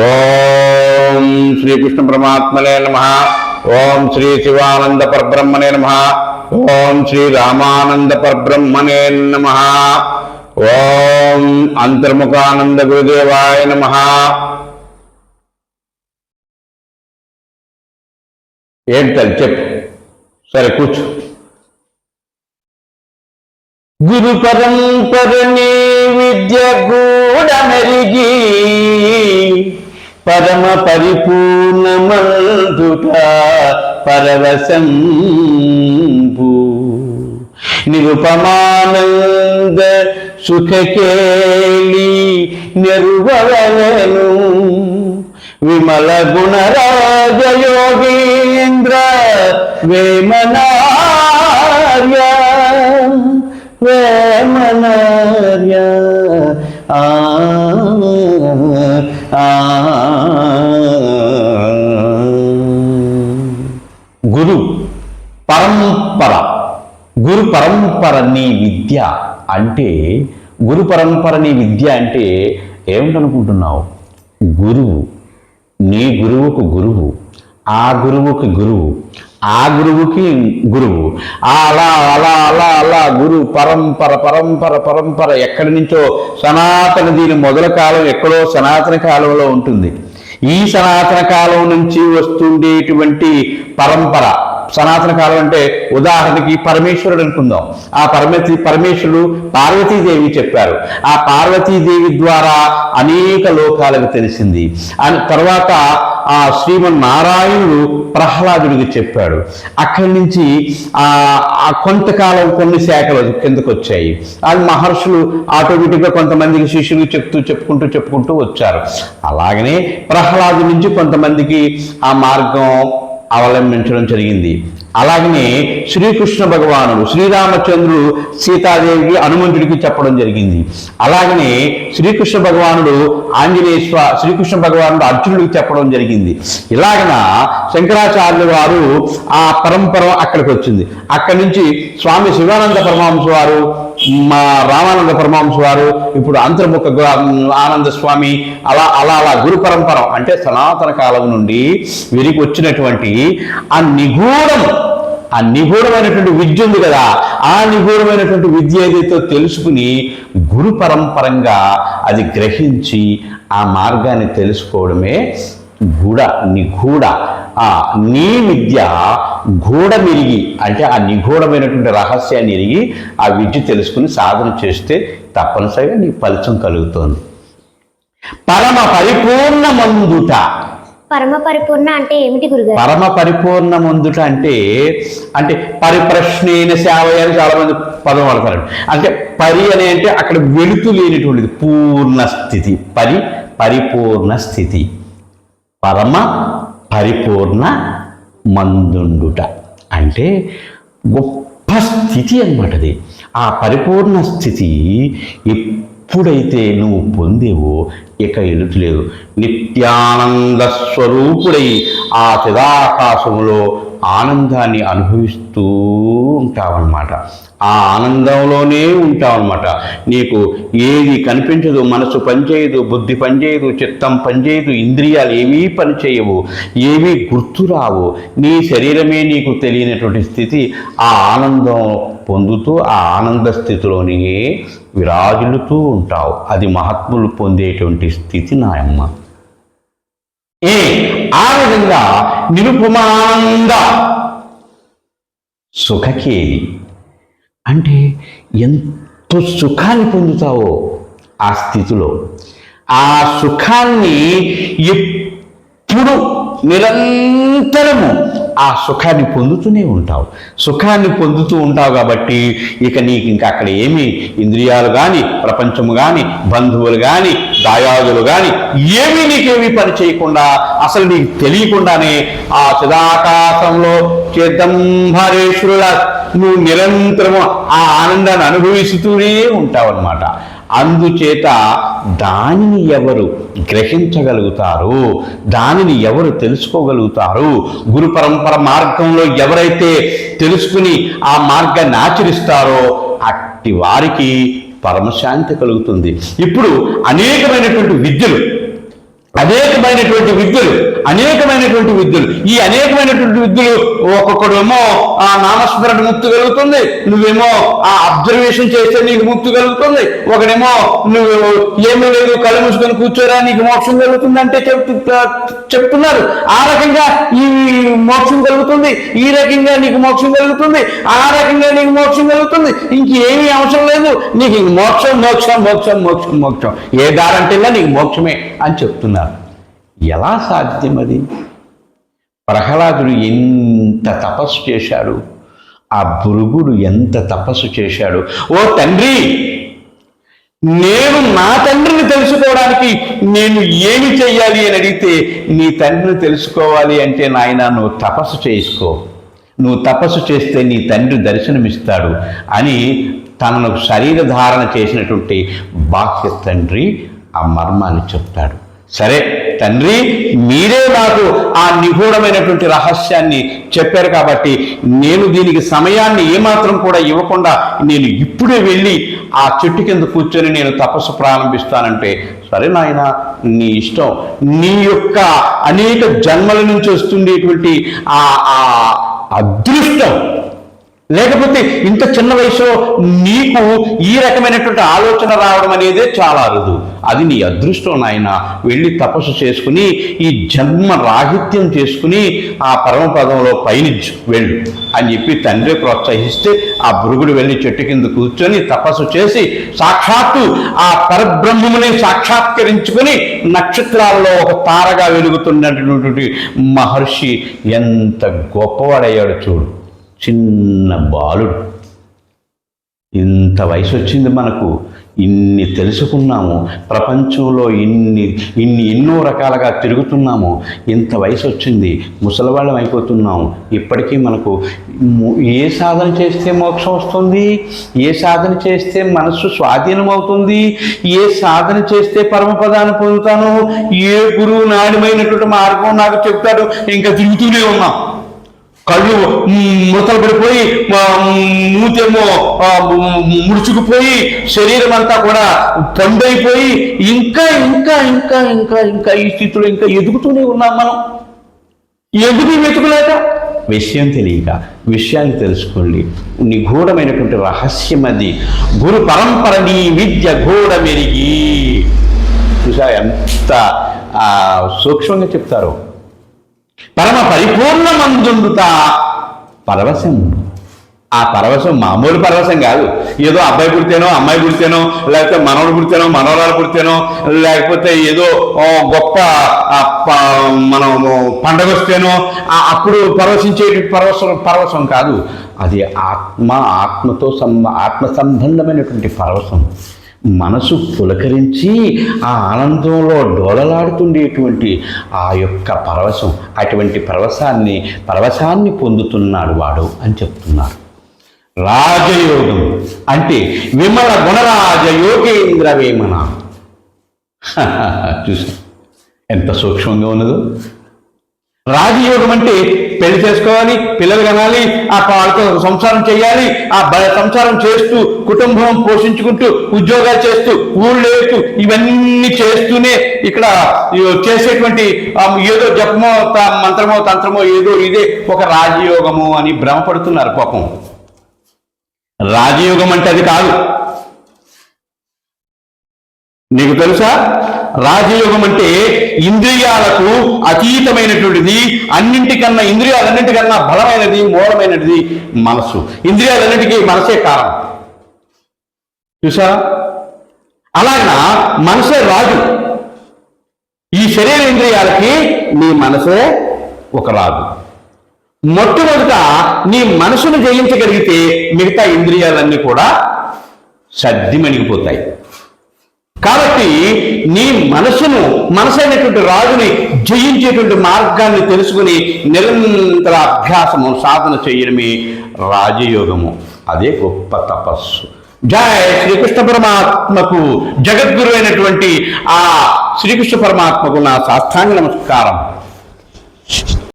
ఓం శ్రీకృష్ణ పరమాత్మనే నమ. ఓం శ్రీ శివానంద పరబ్రహ్మనే నమ. ఓం శ్రీ రామానంద పరబ్రహ్మనే నమ. ఓం అంతర్ముఖానంద గురుదేవాయ నమ. ఏంటది చెప్పు. సరే కూర్చో. గురు పరంపరని విద్య గూఢమెరిగి పరమ పరిపూర్ణమందుట పరవశంభు నిరుపమానంద సుఖకేలి నెరువలను విమల గుణరాజయోగీంద్ర వేమనార్య వేమనార్య ఆ. గురు పరంపర. గురు పరంపర నీ విద్య అంటే గురు పరంపర నీ విద్య అంటే ఏమిటనుకుంటున్నావు? గురువు. నీ గురువుకు గురువు. ఆ గురువుకి గురువు ఆ గురువుకి గురువు అలా అలా అలా అలా గురు పరంపర పరంపర పరంపర ఎక్కడి నుంచో సనాతన దీని మొదల కాలం ఎక్కడో సనాతన కాలంలో ఉంటుంది. ఈ సనాతన కాలం నుంచి వస్తుండేటువంటి పరంపర సనాతన కాలం అంటే ఉదాహరణకి పరమేశ్వరుడు అనుకుందాం. ఆ పరమతి పరమేశ్వరుడు పార్వతీదేవి చెప్పారు. ఆ పార్వతీదేవి ద్వారా అనేక లోకాలకు తెలిసింది. అని తర్వాత ఆ శ్రీమన్నారాయణుడు ప్రహ్లాదుడికి చెప్పాడు. అక్కడి నుంచి ఆ ఆ కొంతకాలం కొన్ని శాఖలు కిందకు వచ్చాయి. అది మహర్షులు ఆటోమేటిక్గా కొంతమందికి శిష్యులు చెప్తూ చెప్పుకుంటూ చెప్పుకుంటూ వచ్చారు. అలాగనే ప్రహ్లాదు నుంచి కొంతమందికి ఆ మార్గం అవలంబించడం జరిగింది. అలాగనే శ్రీకృష్ణ భగవానుడు శ్రీరామచంద్రుడు సీతాదేవికి హనుమంతుడికి చెప్పడం జరిగింది. అలాగనే శ్రీకృష్ణ భగవానుడు ఆంజనేయ శ్రీకృష్ణ భగవానుడు అర్జునుడికి చెప్పడం జరిగింది. ఇలాగన శంకరాచార్యుల వారు ఆ పరంపర అక్కడికి వచ్చింది. అక్కడి నుంచి స్వామి శివానంద పరమహంస వారు మా రామానంద పరమహంస వారు ఇప్పుడు అంతర్ముఖ ఆనంద స్వామి అలా అలా అలా గురు పరంపరం అంటే సనాతన కాలం నుండి వీరికి వచ్చినటువంటి ఆ నిగూఢం ఆ నిగూఢమైనటువంటి విద్య ఉంది కదా ఆ నిగూఢమైనటువంటి విద్య ఏదైతే తెలుసుకుని గురు పరంపరంగా అది గ్రహించి ఆ మార్గాన్ని తెలుసుకోవడమే గూఢ నిగూఢ. ఆ నీ విద్య గూఢ మెరిగి అంటే ఆ నిగూఢమైనటువంటి రహస్యాన్ని ఎరిగి ఆ విద్య తెలుసుకుని సాధన చేస్తే తప్పనిసరిగా నీ ఫలితం కలుగుతుంది. పరమ పరిపూర్ణమందుట. పరమ పరిపూర్ణ అంటే ఏమిటి గురుగారు? పరమ పరిపూర్ణమందుట అంటే అంటే పరిప్రశ్నైన సేవ అని చాలా మంది పదం వాడతారు. అంటే పరి అని అంటే అక్కడ వెలుతు లేనిటువంటిది పూర్ణ స్థితి పరి పరిపూర్ణ స్థితి పరమ పరిపూర్ణ మందుండుట. అంటే గొప్ప స్థితి అన్నమాట అది. ఆ పరిపూర్ణ స్థితి ఎప్పుడైతే నువ్వు పొందేవో ఇక ఎదుటలేదు నిత్యానంద స్వరూపుడై ఆ చిదాకాశములో ఆనందాన్ని అనుభవిస్తూ ఉంటావన్నమాట. ఆ ఆనందంలోనే ఉంటావన్నమాట. నీకు ఏది కనిపించదు మనసు పనిచేయదు బుద్ధి పనిచేయదు చిత్తం పనిచేయదు ఇంద్రియాలు ఏమీ పనిచేయవు ఏమీ గుర్తురావు నీ శరీరమే నీకు తెలియనటువంటి స్థితి ఆ ఆనందం పొందుతూ ఆ ఆనంద స్థితిలోనే విరాజులుతూ ఉంటావు. అది మహాత్ములు పొందేటువంటి స్థితి నాయమ్మ. ఏ ఆ విధంగా నిరుపమానంద సుఖకేది? అంటే ఎంతో సుఖాన్ని పొందుతావో ఆ స్థితిలో. ఆ సుఖాన్ని ఎప్పుడు నిరంతరము ఆ సుఖాన్ని పొందుతూనే ఉంటావు. సుఖాన్ని పొందుతూ ఉంటావు కాబట్టి ఇక నీకు ఇంకా అక్కడ ఏమీ ఇంద్రియాలు కానీ ప్రపంచము కానీ బంధువులు కానీ దాయాదులు కానీ ఏమీ నీకేమీ పని చేయకుండా అసలు నీకు తెలియకుండానే ఆ చిదాకాశంలో చిదంబరేశ్వరుల నువ్వు నిరంతరము ఆ ఆనందాన్ని అనుభవిస్తూనే ఉంటావన్నమాట. అందుచేత దానిని ఎవరు గ్రహించగలుగుతారు? దానిని ఎవరు తెలుసుకోగలుగుతారు? గురు పరంపర మార్గంలో ఎవరైతే తెలుసుకుని ఆ మార్గాన్ని ఆచరిస్తారో అట్టి వారికి పరమశాంతి కలుగుతుంది. ఇప్పుడు అనేకమైనటువంటి విద్యలు అనేకమైనటువంటి విద్యలు అనేకమైనటువంటి విద్యలు. ఈ అనేకమైనటువంటి విద్యలు ఒక్కొక్కడేమో ఆ నామస్మరణ ముక్తి కలుగుతుంది నువ్వేమో ఆ అబ్జర్వేషన్ చేస్తే నీకు ముక్తి కలుగుతుంది. ఒకడేమో నువ్వు ఏమీ లేదు కళ్ళు మూసుకొని కూర్చోరా నీకు మోక్షం కలుగుతుంది అంటే చెప్తు చెప్తున్నారు. ఆ రకంగా ఈ మోక్షం కలుగుతుంది ఈ రకంగా నీకు మోక్షం కలుగుతుంది ఆ రకంగా నీకు మోక్షం కలుగుతుంది. ఇంకేమీ అవసరం లేదు నీకు మోక్షం మోక్షం మోక్షం మోక్షం మోక్షం. ఏ దారంటే నీకు మోక్షమే అని చెప్తున్నారు. ఎలా సాధ్యం అది ప్రహ్లాదుడు ఎంత తపస్సు చేశాడు? ఆ భృగుడు ఎంత తపస్సు చేశాడు? ఓ తండ్రి నేను నా తండ్రిని తెలుసుకోవడానికి నేను ఏమి చెయ్యాలి అని అడిగితే నీ తండ్రిని తెలుసుకోవాలి అంటే నాయన నువ్వు తపస్సు చేసుకో. నువ్వు తపస్సు చేస్తే నీ తండ్రి దర్శనమిస్తాడు అని తనను శరీర ధారణ చేసినటువంటి బాహ్య తండ్రి ఆ మర్మాన్ని చెప్తాడు. సరే తండ్రి మీరే నాకు ఆ నిగూఢమైనటువంటి రహస్యాన్ని చెప్పారు కాబట్టి నేను దీనికి సమయాన్ని ఏమాత్రం కూడా ఇవ్వకుండా నేను ఇప్పుడే వెళ్ళి ఆ చెట్టు కింద కూర్చొని నేను తపస్సు ప్రారంభిస్తానంటే సరే నాయన నీ ఇష్టం. నీ యొక్క అనేక జన్మల నుంచి వస్తుండేటువంటి ఆ ఆ అదృష్టం లేకపోతే ఇంత చిన్న వయసులో నీకు ఈ రకమైనటువంటి ఆలోచన రావడం అనేదే చాలా అరుదు. అది నీ అదృష్టం నాయన. వెళ్ళి తపస్సు చేసుకుని ఈ జన్మ రాహిత్యం చేసుకుని ఆ పరమపదంలో పయనించు వెళ్ళు. అని చెప్పి తండ్రి ప్రోత్సహిస్తే ఆ భృగుడు వెళ్ళి చెట్టు కింద కూర్చొని తపస్సు చేసి సాక్షాత్తు ఆ పరబ్రహ్మముని సాక్షాత్కరించుకుని నక్షత్రాల్లో ఒక తారగా వెలుగుతున్నటువంటి మహర్షి ఎంత గొప్పవాడయ్యాడు చూడు. చిన్న బాలుడు. ఇంత వయసు వచ్చింది మనకు. ఇన్ని తెలుసుకున్నాము. ప్రపంచంలో ఇన్ని ఇన్ని ఎన్నో రకాలుగా తిరుగుతున్నాము. ఇంత వయసు వచ్చింది ముసలివాళ్ళం అయిపోతున్నాము. ఇప్పటికీ మనకు ఏ సాధన చేస్తే మోక్షం వస్తుంది? ఏ సాధన చేస్తే మనస్సు స్వాధీనం అవుతుంది ఏ సాధన చేస్తే పరమపదాన్ని పొందుతాను? ఏ గురువు నాణ్యమైనటువంటి మార్గం నాకు చెప్తాడు ఇంకా తిరుగుతూనే ఉన్నాం. కళ్ళు మ్, ముడతలు పడిపోయి మూతేమో ముడుచుకుపోయి శరీరం అంతా కూడా పండైపోయి ఇంకా ఇంకా ఇంకా ఇంకా ఇంకా ఈ స్థితిలో ఇంకా ఎదుగుతూనే ఉన్నాం మనం. ఎందుకు వెతుకులేక? విషయం తెలియక విషయాన్ని తెలుసుకోండి. నిగూఢమైనటువంటి రహస్యం అది. గురు పరంపర నీ విద్య గూఢ మెరిగి. చూసా ఎంత సూక్ష్మంగా చెప్తారో. పరమ పరిపూర్ణమందుండుతా. పరవశం. ఆ పరవశం మామూలు పరవశం కాదు. ఏదో అబ్బాయి పుడితేనో అమ్మాయి పుడితేనో లేకపోతే మనవడు పుడితేనో మనవరాలు పుడితేనో లేకపోతే ఏదో గొప్ప మనం పండగ వస్తేనో అప్పుడు పరవశించే పరవశం పరవశం కాదు. అది ఆత్మ ఆత్మతో సంబ ఆత్మ సంబంధమైనటువంటి పరవశం. మనసు పులకరించి ఆ ఆనందంలో డోలలాడుతుండేటువంటి ఆ యొక్క పరవశం అటువంటి పరవశాన్ని పరవశాన్ని పొందుతున్నాడు వాడు అని చెప్తున్నారు. రాజయోగం అంటే విమల గుణరాజ యోగేంద్ర వేమన. చూసా ఎంత సూక్ష్మంగా ఉన్నదో? రాజయోగం అంటే పెళ్ళి చేసుకోవాలి పిల్లలు కనాలి ఆ వాళ్ళతో సంసారం చేయాలి ఆ సంసారం చేస్తూ కుటుంబం పోషించుకుంటూ ఉద్యోగాలు చేస్తూ ఊళ్ళు వేస్తూ ఇవన్నీ చేస్తూనే ఇక్కడ చేసేటువంటి ఏదో జపమో త- మంత్రమో తంత్రమో ఏదో ఇదే ఒక రాజయోగము అని భ్రమపడుతున్నారు పాపం. రాజయోగం అంటే అది కాదు. నీకు తెలుసా? రాజయోగం అంటే ఇంద్రియాలకు అతీతమైనటువంటిది అన్నింటికన్నా ఇంద్రియాలన్నింటికన్నా బలమైనది మూలమైనది మనసు ఇంద్రియాలన్నింటికీ మనసే కారణం. చూసా అలాగా మనసే రాజు. ఈ శరీర ఇంద్రియాలకి నీ మనసే ఒక రాజు. మొట్టమొదట నీ మనసును జయించగలిగితే మిగతా ఇంద్రియాలన్నీ కూడా సర్దిమణిగిపోతాయి కాబట్టి నీ మనసును మనసైనటువంటి రాజుని జయించేటువంటి మార్గాన్ని తెలుసుకుని నిరంతర అభ్యాసము సాధన చేయడమే రాజయోగము. అదే గొప్ప తపస్సు. జయ శ్రీకృష్ణ పరమాత్మకు జగద్గురు అయినటువంటి ఆ శ్రీకృష్ణ పరమాత్మకు నా సాష్టాంగ నమస్కారం.